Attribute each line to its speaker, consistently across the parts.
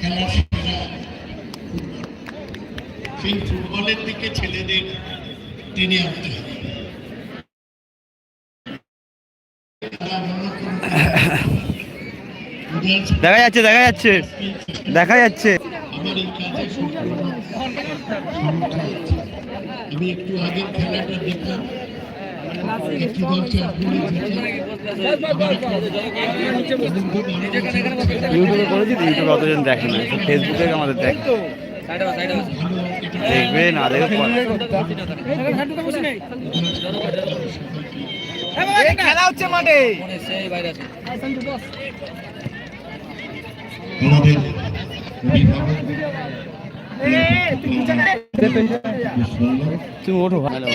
Speaker 1: খেলার সেরা সেই ফুটবলের দিকে ছেলেদের টেনে আনতে হবে।
Speaker 2: দেখা যাচ্ছে দেখা যাচ্ছে দেখা যাচ্ছে।
Speaker 1: আমি একটু আগের খেলাটা দেখলাম।
Speaker 2: ইউটিউবে করেছি তো ইউটিউবে অতজন দেখে না ফেসবুকে আমাদের দেখে। দেখবে না দেখবে
Speaker 3: খেলা হচ্ছে মাঠে।
Speaker 2: তুমি ওঠো ভালো।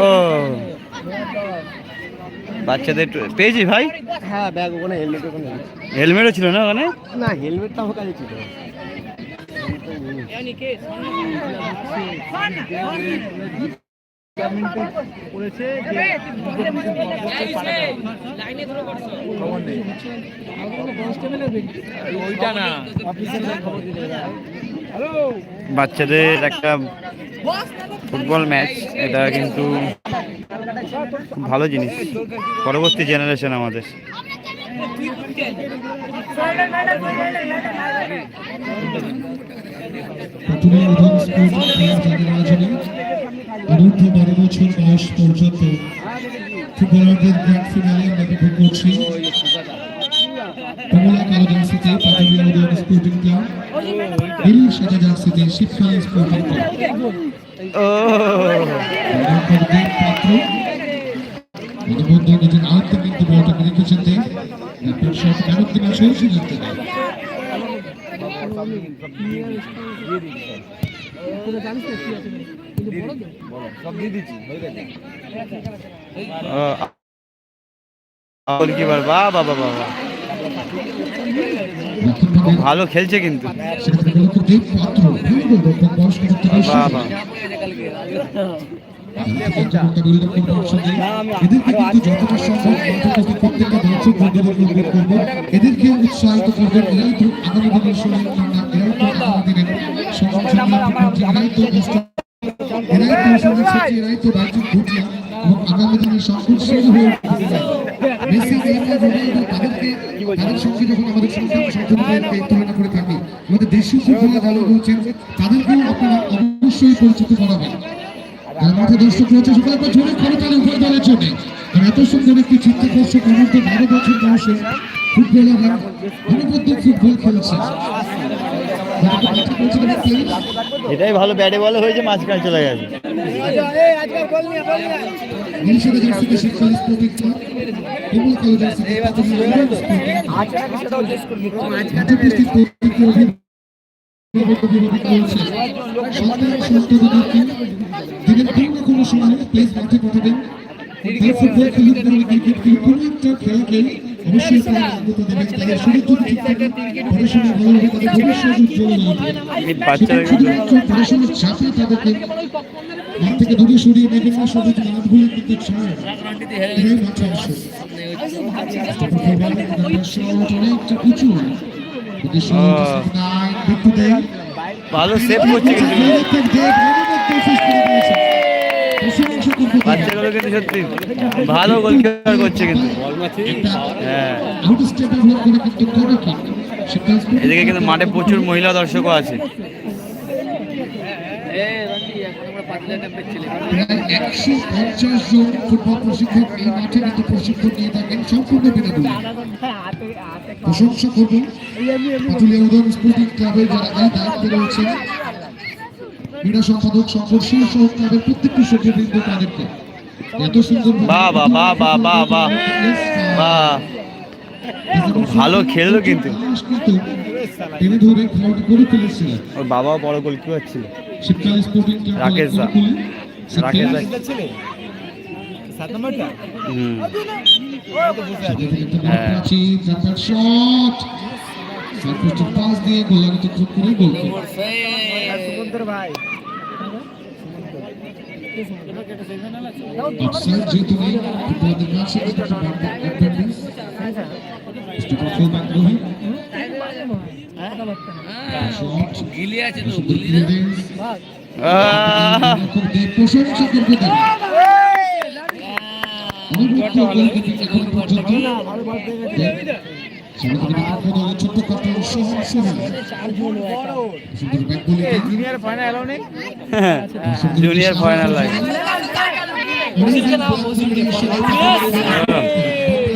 Speaker 2: ও। বাচ্চাদের পেয়েছি ভাই?
Speaker 3: হ্যাঁ ব্যাগ ওখানে হেলমেট ওখানে
Speaker 2: হেলমেটও ছিল না ওখানে?
Speaker 3: না হেলমেটটা কাছে ছিল। করেছে ওইটা না
Speaker 2: বাচ্চাদের একটা ফুটবল ম্যাচ এটা কিন্তু ভালো জিনিস পরবর্তী জেনারেশন আমাদের।
Speaker 1: পর্যন্ত ক্লাব নীল সাদা জার্সিতে শীতকালীন রক্ষকদের পাত্র ইতিমধ্যে নিজের আয়ত্তে কিন্তু বলটাকে রেখেছেন যে
Speaker 3: হয়ে
Speaker 2: বাহ বাবা বাবা
Speaker 1: রক্ষকদের
Speaker 2: ভালো খেলছে কিন্তু।
Speaker 1: এদেরকে উৎসাহিত করবেন এবং আগামী দিনের সংসদ হয়ে মেসি নেইমার রোনাল্ডো তাদেরকে তাদের সঙ্গে যখন আমাদের সংসদ সংসদকে তুলনা করে থাকি আমাদের দেশীয় ফুটবলার যারা রয়েছেন তাদেরকেও আপনারা অবশ্যই পরিচিত করাবেন। যারা মাঠে দর্শক রয়েছে সকলে একবার জোরে করতালি উপর দলের জন্য। আর এত সুন্দর একটি চিত্তাকর্ষক অনন্ত বারো বছর বয়সে ফুটবলাররা অনবদ্য ফুটবল খেলছে।
Speaker 2: এটাই ভালো ব্যাটে বলে হয়েছে মাঝখানে চলে গেছে।
Speaker 1: জার্সিতে কালো জার্সিতে উপস্থিত দিনের কোনো কোনো সময় প্লেস মাঠে পাঠাবেন ফুটবল খেলুক ক্রিকেট কোনো একটা খেলাকে অবশ্যই তাদের শরীর যদি ঠিক থাকে পড়াশোনা ভালো হবে তাদের ভবিষ্যৎ উজ্জ্বল
Speaker 2: বাচ্চারা
Speaker 1: সুতরাং
Speaker 2: কিন্তু
Speaker 1: শুধুমাত্র পড়াশোনার চাপে তাদেরকে মাঠ থেকে দূরে সরিয়ে নেবেন না শুধু মাঠগুলো কিন্তু ছাড় মাঠে আসে অনেকটা উঁচু।
Speaker 2: ভালো সেভ করছে কিন্তু। বাচ্চাগুলো কিন্তু সত্যি ভালো গোলকিপার করছে কিন্তু। হ্যাঁ এদিকে কিন্তু মাঠে প্রচুর মহিলা দর্শকও আছে।
Speaker 1: একশো পঞ্চাশ জন ফুটবল প্রশিক্ষক এই মাঠে কিন্তু প্রশিক্ষণ নিয়ে থাকেন সম্পূর্ণ বিনামূল্যে প্রশংসা করব পাতুলিয়া উদয়ন স্পোর্টিং ক্লাবের যারা এই দায়িত্বে রয়েছেন। ক্রীড়া সম্পাদক সংঘর্ষীয় সহ ক্লাবের প্রত্যেকটি সভ্যবৃন্দ তাদেরকে। এত সুন্দর
Speaker 2: বাহ, বাহ, বাহ। বাহ। ভালো খেললো কিন্তু।
Speaker 1: কিন্তু ধরে খেলাটি করে ফেলেছিলেন
Speaker 2: ওর বাবাও বড় গোলকিপার ছিল
Speaker 1: স্পোর্টিং ক্লাব
Speaker 2: রাকেশ দা। রাকেশ দা।
Speaker 3: সাত নম্বরটা
Speaker 2: হুম
Speaker 1: হ্যাঁ শট সার্ফোস্টের পাস দিয়ে গোলাগত থ্রো করে গোল
Speaker 3: সুমন্তর ভাই
Speaker 1: অফসাইড যেহেতু নেই ফুটবলারদের কাছে অ্যাডভান্টেজ প্রশংসা করবে ছোট্ট
Speaker 3: junior final
Speaker 2: junior final line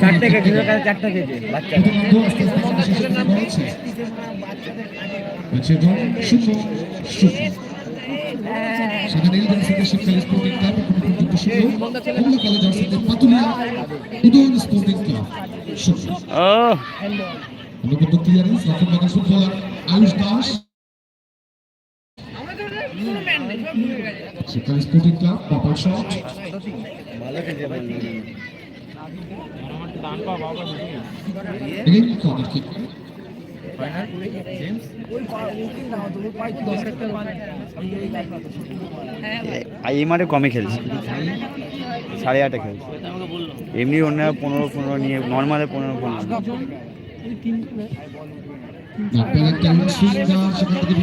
Speaker 3: চারটে কেজি চারটে কেজি বাচ্চা
Speaker 1: সেখানে ইলবেন সিটি শিক্ষা স্পোর্টিং ক্লাব এখন পর্যন্ত কমলা কালো জার্সিতে পাতুলিয়া উদয়ন স্পোর্টিং ক্লাব ষোলো
Speaker 2: ও
Speaker 1: ক্লিয়ারেন্স রক্ষণভাগের ফুটবলার আয়ুষ দাস। শিক্ষা স্পোর্টিং ক্লাব বাপার শট। কর্নার কিক
Speaker 2: এই মাঠে কমে খেলছে। সাড়ে আটে খেলছে। এমনি অন্য পনেরো পনেরো নিয়ে নর্মালে পনেরো পনেরো
Speaker 1: সেখান থেকে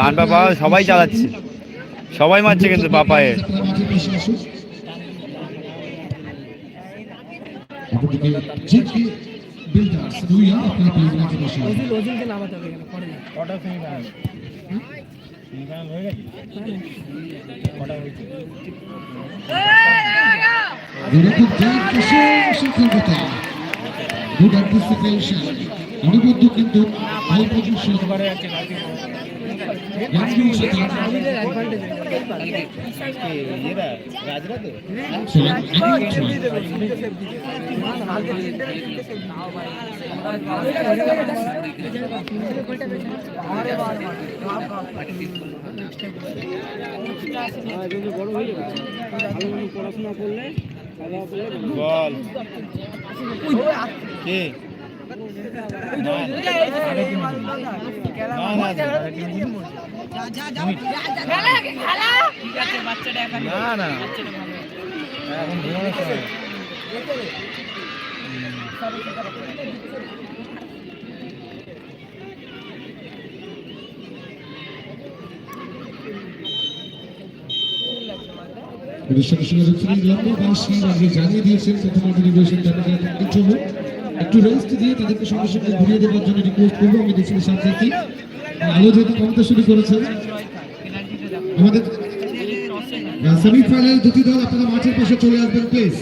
Speaker 1: আমাদের
Speaker 2: বাবা সবাই চালাচ্ছে। সবাই মারছে কিন্তু বাপায়ে
Speaker 1: আপনারা মাঠের পাশে আসুন অপরদিকে জিকে বিল্ডার্স রুইয়া আপনারা প্লিজ মাঠের পাশে আসুন
Speaker 3: কটা সেমিফাইনাল সেমিফাইনাল হয়ে গেছে? কটা হয়েছে?
Speaker 1: গুড অ্যান্টিসিপেশন অনবদ্য কিন্তু ভালো পজিশন
Speaker 3: করে যাচ্ছে ইয়েরা রাজরা তো
Speaker 1: চলে চলে
Speaker 3: বল কে? না না
Speaker 1: জানিয়ে দিয়েছেন প্রথম জন্য একটু রেস্ট দিয়ে তাদেরকে সঙ্গে সঙ্গে ঘুরিয়ে দেওয়ার জন্য রিকোয়েস্ট করব। আমি দেখছি সাথে আলো যেহেতু কমতে শুরু করেছে, আমাদের সেমিফাইনাল দুটি দল আপনারা মাঠের পাশে চলে আসবেন প্লিজ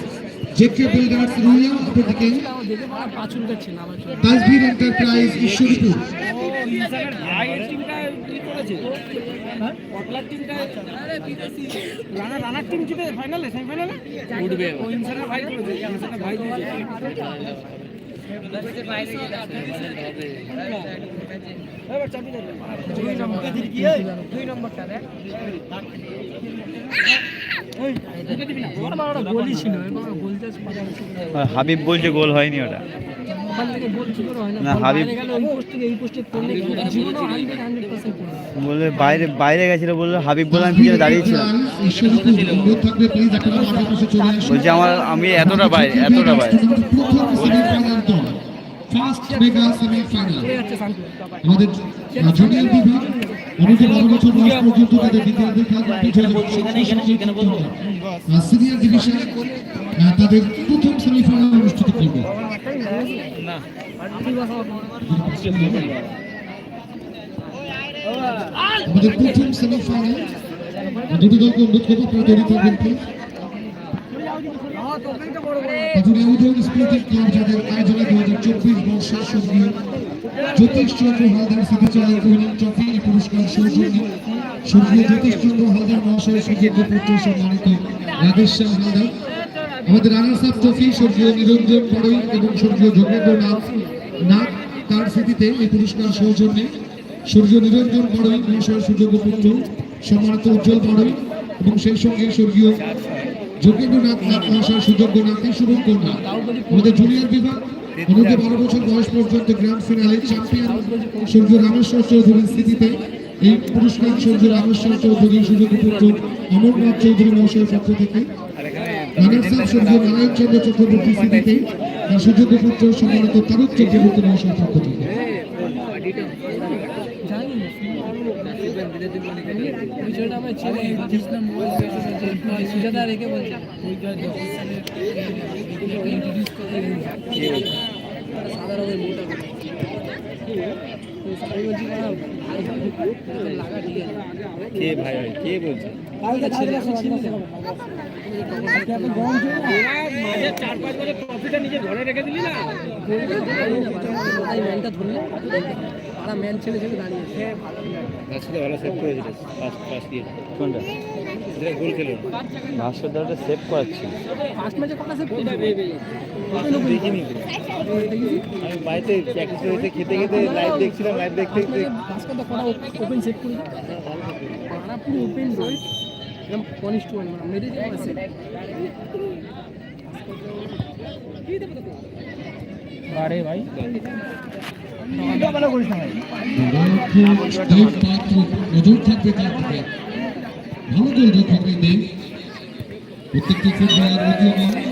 Speaker 4: ফাইনালে
Speaker 2: উঠবে।
Speaker 3: আর হাবিব বলছে গোল হয়নি ওটা।
Speaker 4: বাইরে গেলে ওই পোস্ট থেকে এই পোস্টে করলে জীবনও 100 100% করবে।
Speaker 3: বললে বাইরে বাইরে গেছিল বলল হাবিব বলে আমি পিছনে দাঁড়িয়েছিলাম বলছে আমার আমি এতটা বাইরে এতটা বাইরে।
Speaker 1: প্রথম সেমিফাইনাল দল ফার্স্ট মেগা সেমিফাইনাল আমাদের জুনিয়র বিভাগ অনূর্ধ্ব বারো বছর বয়স পর্যন্ত তাদের বিদ্যালয় সিনিয়র ডিভিশন তাদের প্রথম সেমিফাইনাল অনুষ্ঠিত করবে। আমাদের প্রথম সেমিফাইনাল দুটি দলকে অনুরোধ করব আপনারা তৈরি থাকবেন প্লিজ পাথুরিয়া হাজার চব্বিশ বর্ষের সক্রিয় জ্যোতিষ হালদার স্মৃতিচারক উইনিং ট্রফি পুরস্কার সৌজন্যে। স্বর্গীয় জ্যোতিষ চন্দ্র হালদার মহাশয়ের পুত্র সম্মানিত হালদার। আমাদের রানার্স আপ ট্রফি, স্বর্গীয় নিরঞ্জন বড়ই এবং স্বর্গীয় যোগেন্দ্র নাথ নাথ তার স্মৃতিতে এই পুরস্কার সৌজন্যে স্বর্গীয় নিরঞ্জন বড়ই মহাশয়ের সুযোগ্য পুত্র সম্মানিত উজ্জ্বল বড়ই এবং সেই সঙ্গে স্বর্গীয় যোগেন্দ্রনাথ নাথ, মহাশয় সুযোগ্য নাথে শুভম কন্যা আমাদের জুনিয়র বিভাগ অনূর্ধ্ব বারো বছর বয়স পর্যন্ত গ্র্যান্ড ফিনালে চ্যাম্পিয়ন স্বর্গীয় রামেশ্বর চৌধুরীর স্মৃতিতে এই পুরস্কার স্বর্গীয় রামেশ্বর চৌধুরীর সুযোগ্য পুত্র অমরনাথ চৌধুরী মহাশয়ের পক্ষ থেকে আপ স্বর্গীয় নারায়ণ চন্দ্র চক্রবর্তীর স্মৃতিতে সুযোগ্য পুত্র সম্মানিত চক্রবর্তী
Speaker 4: মোটা
Speaker 3: কে ভাই ভাই কে বলছে?
Speaker 4: কালকে ছেলে এখন ছিনিস মাঝে চার পাঁচ বছর ট্রফিটা নিজে ঘরে রেখে দিলি না? ম্যানটা ধরলে ম্যান ছেলে ছেলে দাঁড়িয়েছে
Speaker 3: ভাস্কর ভালো সেভ করেছিল ফার্স্ট ফার্স্ট কোনটা? যেটা গোল খেলো ভাস্কর দাটা সেভ করাচ্ছি
Speaker 4: ফার্স্ট ম্যাচে কটা সেভ করবে
Speaker 3: দেখিনি। আমি বাড়িতে প্র্যাকটিস হয়েছে খেতে খেতে লাইভ দেখছিলাম লাইভ দেখতে দেখতে
Speaker 4: ওপেন সেভ করি পুরো ওপেন রয়ে একদম পনিশ টু ওয়ান মেরে দিয়ে আছে। আরে ভাই। ভালো করিস না ভাই।
Speaker 1: দেব পাত্র নজর থাকবে তার দিকে ভালো দেব প্রত্যেকটি ফুটবলার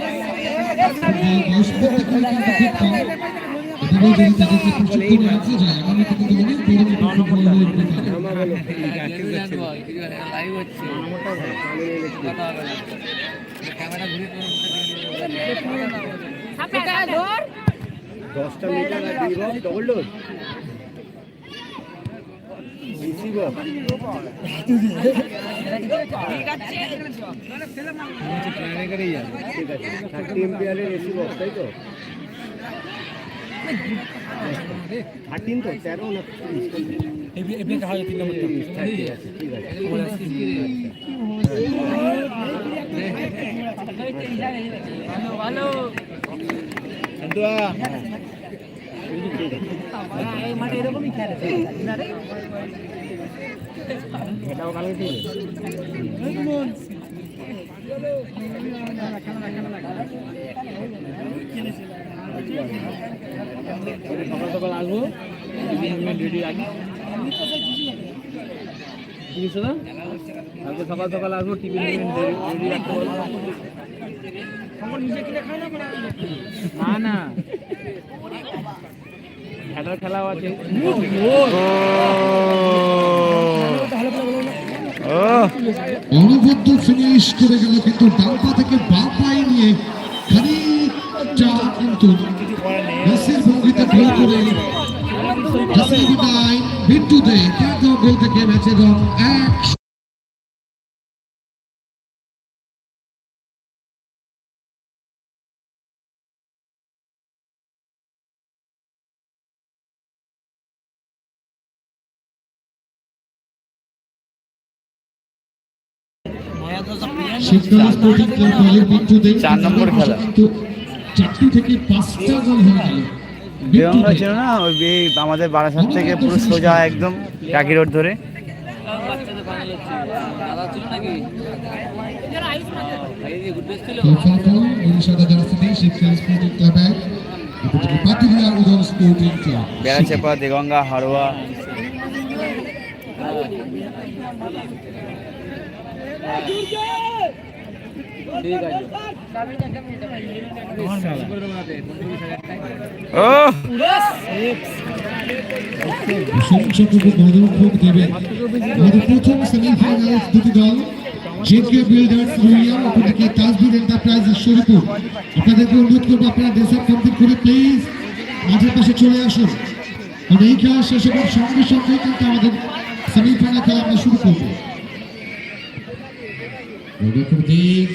Speaker 3: দশটা মিটার ডবল আছে থার্টি এমপিয়ারের এসি বক্স তাই তো থার্টিন তো তেরো না
Speaker 4: ভালো এই
Speaker 3: সকাল সকাল আসব রেডি কালকে সকাল সকাল আসব টিফিন রেডি না না। খেলার খেলাও আছে।
Speaker 1: অনবদ্য ফিনিশ করে গেল কিন্তু ডান পা থেকে বাঁ পায়ে নিয়ে খানিকটা কিন্তু মেসির ভঙ্গিতে গোল করে। জাসিম বিদায়, বিদ্যুতে গোল থেকে ম্যাচের রং এক। শিবতলা স্পোর্টিং ক্লাব দলের বন্ধুদের
Speaker 2: চার নম্বর খেলা।
Speaker 1: কিন্তু চারটি থেকে পাঁচটা গোল হয়ে গেল।
Speaker 2: দেওয়া ছিল না ওই আমাদের বারাসাত থেকে পুরো সোজা একদম টাকি রোড ধরে। বেড়াচেপা দেগঙ্গা হাড়োয়া
Speaker 4: ঠিক আছে
Speaker 2: ও
Speaker 1: সংসদকে গণরক্ষক দেবেন আমাদের প্রথম সেমিফাইনাল দুটি দল জেকে বিল্ডার্স রুইয়া অপরদিকে অনুরোধ করব আপনারা করে প্লিজ মাঠের পাশে চলে আসুন এই খেলা শেষ হবার সঙ্গে সঙ্গে কিন্তু আমাদের সেমিফাইনাল খেলা আমরা শুরু করব রবিপুর দিক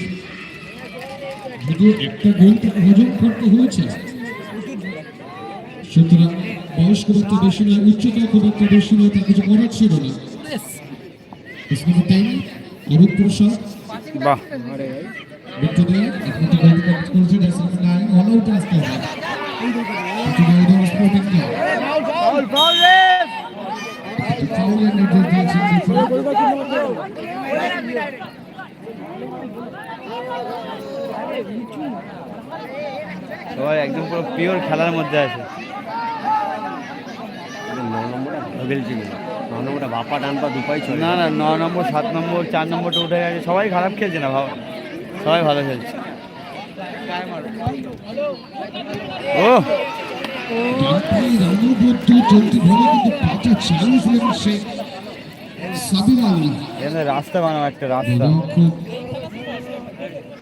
Speaker 1: যদিও একটা গোল হজম করতে হয়েছে সুতরাং বয়স্ক ব্যক্তি বেশি নয় উচ্চতা খুব একটা বেশি নয় তার কিছু করার ছিল না অরূপ প্রসাদ
Speaker 2: বাহ
Speaker 1: গোল করেছে নাম্বার নাইন।
Speaker 2: সবাই একদম পুরো পিওর খেলার মধ্যে আছে।
Speaker 5: বাপা ডান পা দুপাই চলে
Speaker 2: না না ন নম্বর সাত নম্বর চার নম্বরটা উঠে গেছে। সবাই খারাপ খেলছে না ভাবা। সবাই ভালো খেলছে। ও! রাস্তা বানাও একটা রাস্তা।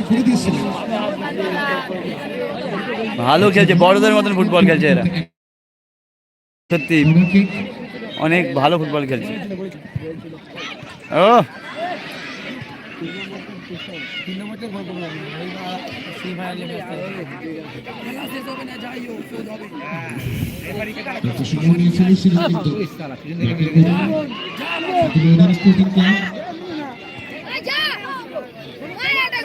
Speaker 1: করে দিয়েছিলেন
Speaker 2: ভালো খেলছে বড়দের মতন ফুটবল খেলছে এরা। সত্যি অনেক ভালো ফুটবল খেলছে। ও!
Speaker 1: সময় নিয়ে ফেলেছিলেন কিন্তু উদয় স্পোর্টিং ক্লাব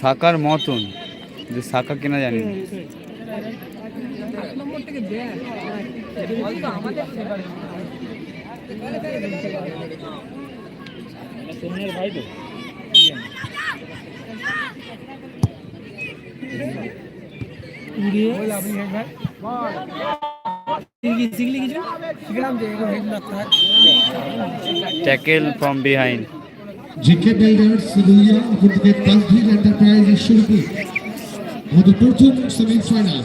Speaker 2: সাকার মতন যে সাকা কেনা জানি না।
Speaker 3: শিখলি কিছু শিখলাম যে এগুলো হেড
Speaker 1: জেকে বিল্ডার্স লুইয়া অপরদিকে তাজভির এন্টারপ্রাইজ ঈশ্বরপুর আমাদের প্রথম semifinal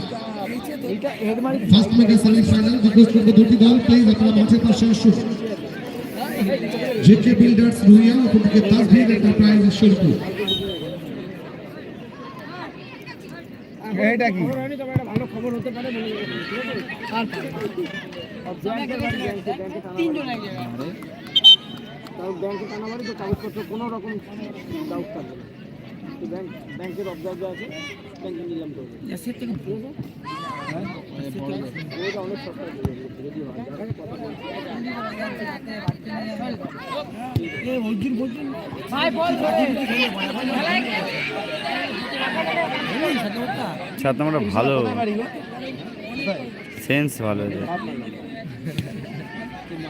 Speaker 1: first mega semifinal request করব দুটি দল প্লিজ আপনারা মাঠের পাশে আসুন জেকে বিল্ডার্স লুইয়া অপরদিকে তাজভির এন্টারপ্রাইজ ঈশ্বরপুর
Speaker 3: এটা কি ভালো খবর হতে পারে তিনজন এক জায়গায়। তাও ব্যাংকে টানা মারি তো কাগজপত্র কোনো রকম ডাউট থাকবে না। তো ব্যাংক ব্যাংকের অবজার্ভ আছে ব্যাংকে নিলাম তো সে ওইটা অনেক সস্তা যদি হয়
Speaker 2: সাত নম্বরটা ভালো। সেন্স ভালো।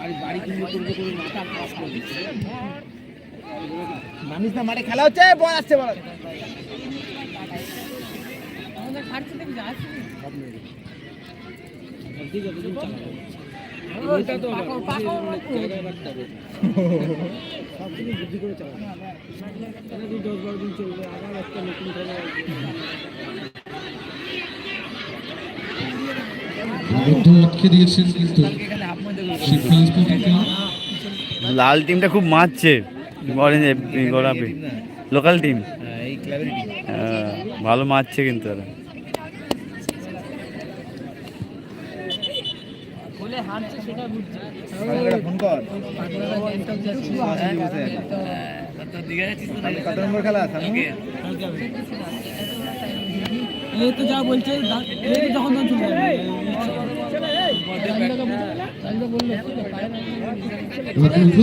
Speaker 3: বাড়ি বাড়ি কিনবে করবে করে মাথা খারাপ করে দিচ্ছে। মানুষ না মাঠে খেলা হচ্ছে? বল আসছে বল। দশ বারো দিন চলবে আবার একটা নতুন খেলা
Speaker 1: বদ্ধ আটকে দিয়েছেন কিন্তু।
Speaker 2: লাল টিমটা খুব মারছে অরেঞ্জ গোলাপি লোকাল টিম ভালো মারছে কিন্তু ওরা।
Speaker 3: এই তো যা বলছে যখন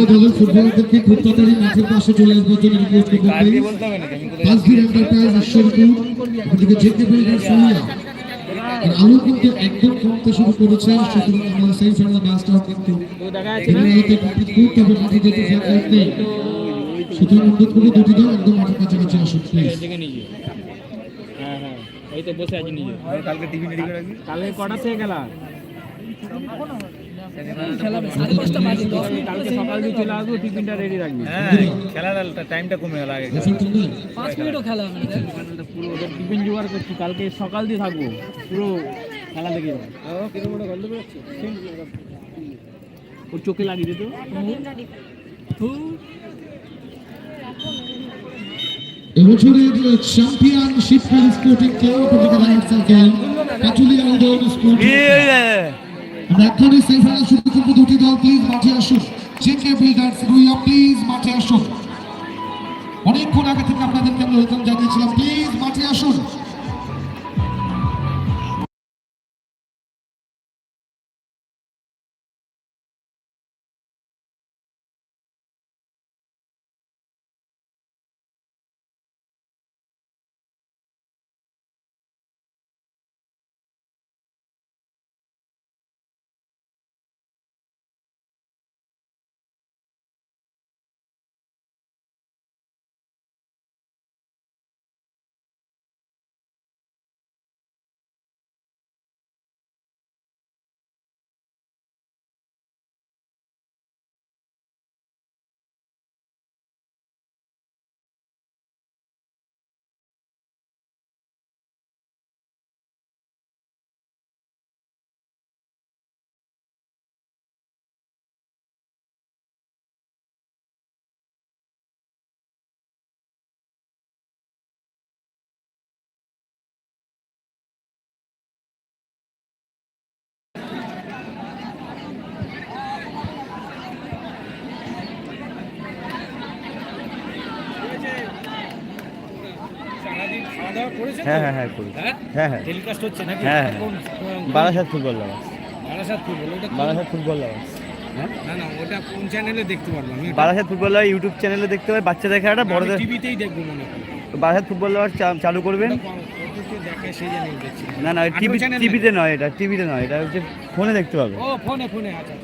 Speaker 1: দলের ফুটবলারদেরকে খুব তাড়াতাড়ি মাঠের পাশে চলে আসবার জন্য রিকোয়েস্ট করব প্লিজ
Speaker 5: বলতে হবে নাকি আমি
Speaker 1: পাঁচদিন এন্টারপ্রাইজ ঈশ্বরপুর ওদিকে জেকে বিল্ডার সরিয়া আর আলু কিন্তু একদম কমতে শুরু করেছে সুতরাং সেই ফাইনাল ম্যাচটাও কিন্তু এই কমপ্লিট করতে হবে মাঠে যেহেতু ফ্ল্যাগ নেই সুতরাং অনুরোধ করব দুটি দল একদম মাঠের কাছাকাছি আসুন প্লিজ
Speaker 3: হ্যাঁ হ্যাঁ। এই তো বসে আছি নিজে।
Speaker 5: কালকে টিভি রেডি করে রাখবি
Speaker 3: কালকে কটা থেকে খেলা কালকে সকাল দিয়ে চলে আসব টিফিনটা রেডি রাখবি
Speaker 5: হ্যাঁ খেলার টাইমটা কমে
Speaker 4: পাঁচ মিনিটও খেলা
Speaker 3: জোগাড় করছি কালকে সকাল দিয়ে থাকব পুরো খেলা ওর চোখে লাগিয়ে দিত
Speaker 1: এবছরের sporting circle Katulia Udayan sporting আমরা এক্ষুনি সেমিফাইনাল শুরু করব দুটি দল প্লিজ মাঠে আসুন। জেকে বিল্ডার্স রুইয়া প্লিজ মাঠে আসুন। অনেকক্ষণ আগে থেকে আপনাদেরকে আমি ওয়েলকাম জানিয়েছিলাম প্লিজ মাঠে আসুন।
Speaker 2: হ্যাঁ হ্যাঁ হ্যাঁ করি হ্যাঁ? হ্যাঁ
Speaker 3: টেলিকাস্ট হচ্ছে নাকি?
Speaker 2: হ্যাঁ বারাসাত ফুটবল
Speaker 3: বারাসাত ফুটবল ওটা
Speaker 2: বারাসাত ফুটবল লাভার
Speaker 3: না না ওটা কোন চ্যানেলে দেখতে পারব আমি?
Speaker 2: বারাসাত ফুটবল লাভার ইউটিউব চ্যানেলে দেখতে বাচ্চাদের খেলাটা বড়দের
Speaker 3: টিভিতেই দেখব মনে করি
Speaker 2: বারাসাত ফুটবল লাভার চালু করবেন। না না টিভি টিভিতে নয় এটা টিভিতে নয় এটা হচ্ছে ফোনে দেখতে পাবে।
Speaker 3: ও ফোনে ফোনে আচ্ছা।